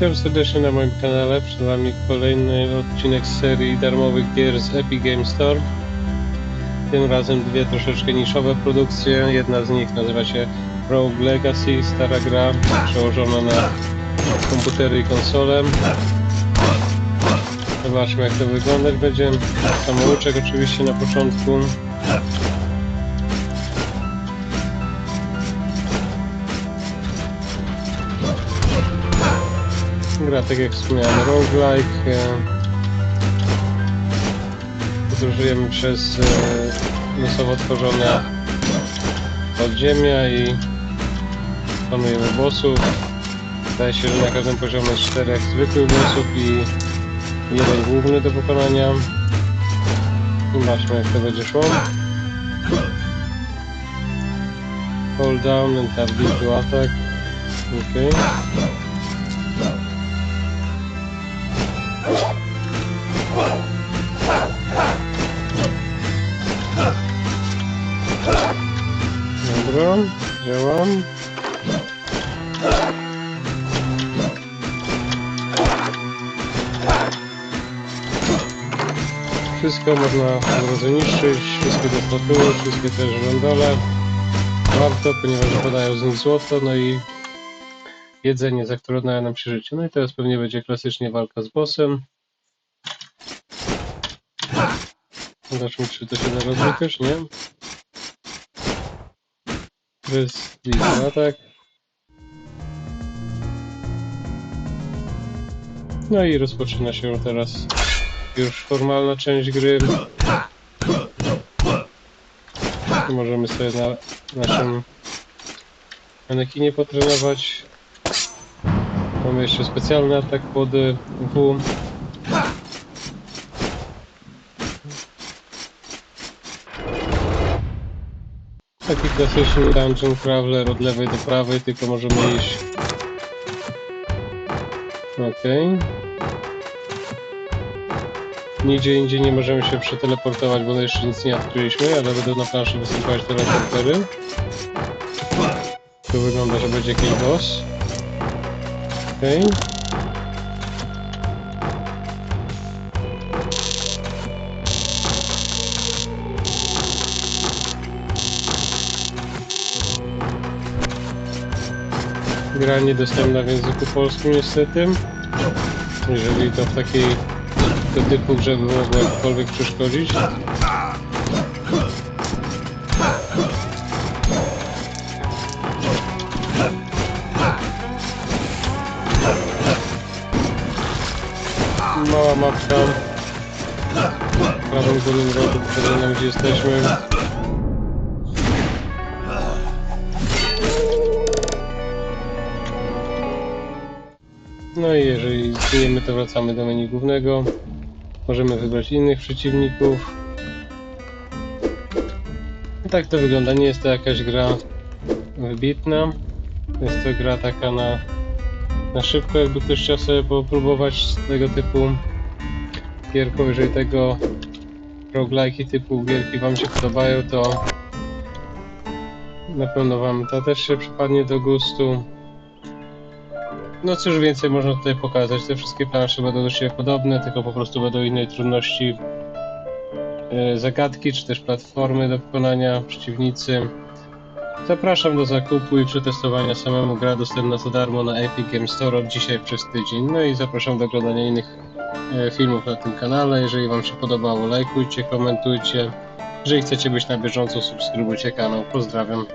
Witam serdecznie na moim kanale. Przed Wami kolejny odcinek z serii darmowych gier z Epic Game Store. Tym razem dwie troszeczkę niszowe produkcje. Jedna z nich nazywa się Rogue Legacy, stara gra przełożona na komputery i konsole. Zobaczmy jak to wyglądać będzie. Samouczek oczywiście na początku. Gra, tak jak wspomniałem, roguelike. e, Podróżujemy przez e, losowo tworzone podziemia i panujemy bossów. Wydaje się, że na każdym poziomie jest czterech zwykłych bossów i jeden główny do pokonania. Zobaczmy jak to będzie szło. Hold down and tap B to attack. Okay. Dobra, działam. Wszystko można od razu niszczyć, wszystkie statuły, wszystkie te żądole. Warto, ponieważ podają z nich złoto, no i jedzenie, za które daje nam się życie. No i teraz pewnie będzie klasycznie walka z bossem. Zobaczmy, czy to się da też, nie? Bez liczby atak. No i rozpoczyna się teraz już formalna część gry. Możemy sobie na naszym manekinie potrenować. Mamy jeszcze specjalny atak pod W. Taki klasyczny dungeon crawler od lewej do prawej, tylko możemy iść. Okej. Nigdzie indziej nie możemy się przeteleportować, bo jeszcze nic nie odkryliśmy, ale będą na planszy występować teleportery. Tu wygląda, że będzie jakiś boss. Okej. Gra niedostępna w języku polskim niestety. Jeżeli to w takiej to typu grze by mogło jakkolwiek przeszkodzić. Mała mapka. W prawym górnym rogu pokazuje nam gdzie jesteśmy. No i jeżeli zginiemy, to wracamy do menu głównego. Możemy wybrać innych przeciwników. I tak to wygląda. Nie jest to jakaś gra wybitna. Jest to gra taka na, na szybko, jakby ktoś chciał sobie popróbować tego typu gierką. Jeżeli tego roguelike'i typu gierki Wam się podobają, to na pewno Wam ta też się przypadnie do gustu. No cóż więcej można tutaj pokazać. Te wszystkie plansze będą do siebie podobne, tylko po prostu będą innej trudności e, zagadki, czy też platformy do pokonania, przeciwnicy. Zapraszam do zakupu i przetestowania samemu gra dostępna za darmo na Epic Game Store od dzisiaj przez tydzień. No i zapraszam do oglądania innych e, filmów na tym kanale. Jeżeli Wam się podobało, lajkujcie, komentujcie. Jeżeli chcecie być na bieżąco, subskrybujcie kanał. Pozdrawiam.